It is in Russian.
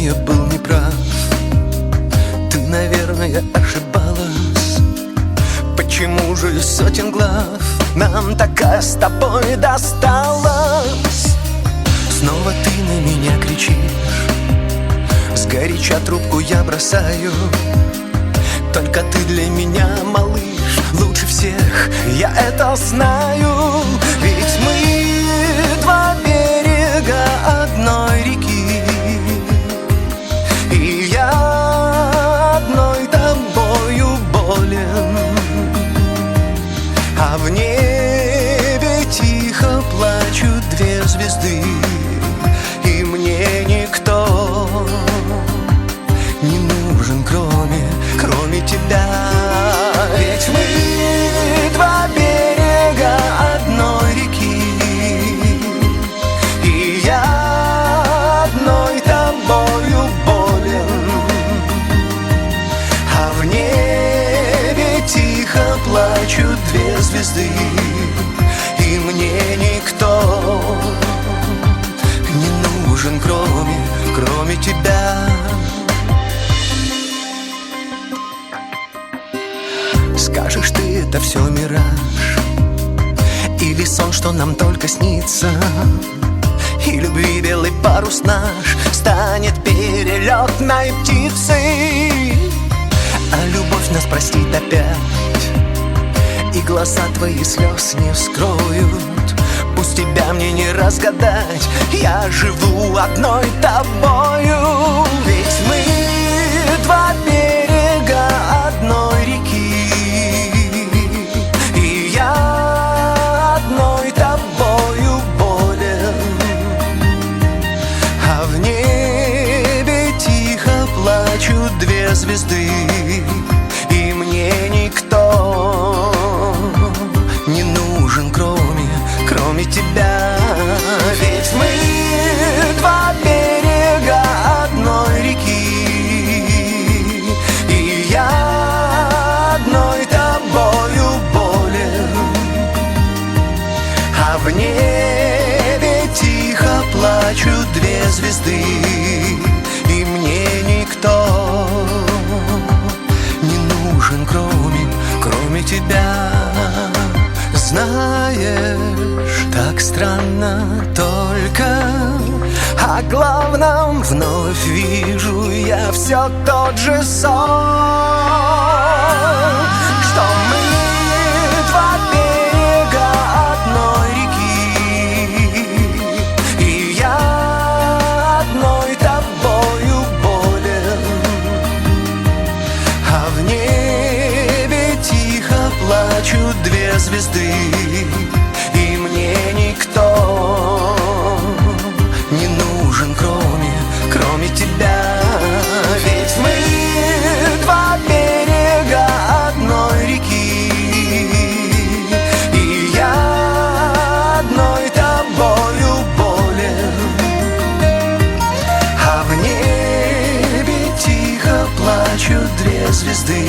наверное, был неправ. Ты, наверное, ошибалась. Почему же сотен глав Нам такая с тобой досталась? Снова ты на меня кричишь. Сгоряча трубку я бросаю. Только ты для меня, малыш, лучше всех. Я это знаю. Тихо плачут две звезды И мне никто не нужен, кроме, кроме тебя. Ведь мы два берега одной реки И я одной тобою болен. А в небе тихо плачут две звезды мне никто не нужен, кроме, кроме тебя. Скажешь ты, это все мираж Или сон, что нам только снится. И любви белый парус наш Станет перелетной птицей. А любовь нас простит опять И глаза твои слез не вскроют. Пусть тебя мне не разгадать Я живу одной тобою. Ведь мы два берега одной реки И я одной тобою болен. А в небе тихо плачут две звезды звезды И мне никто не нужен, кроме, кроме тебя. Знаешь, так странно только О главном вновь вижу я все тот же сон Что мы звезды И мне никто не нужен, кроме, кроме тебя. Ведь мы два берега одной реки И я одной тобою болен. А в небе тихо плачут две звезды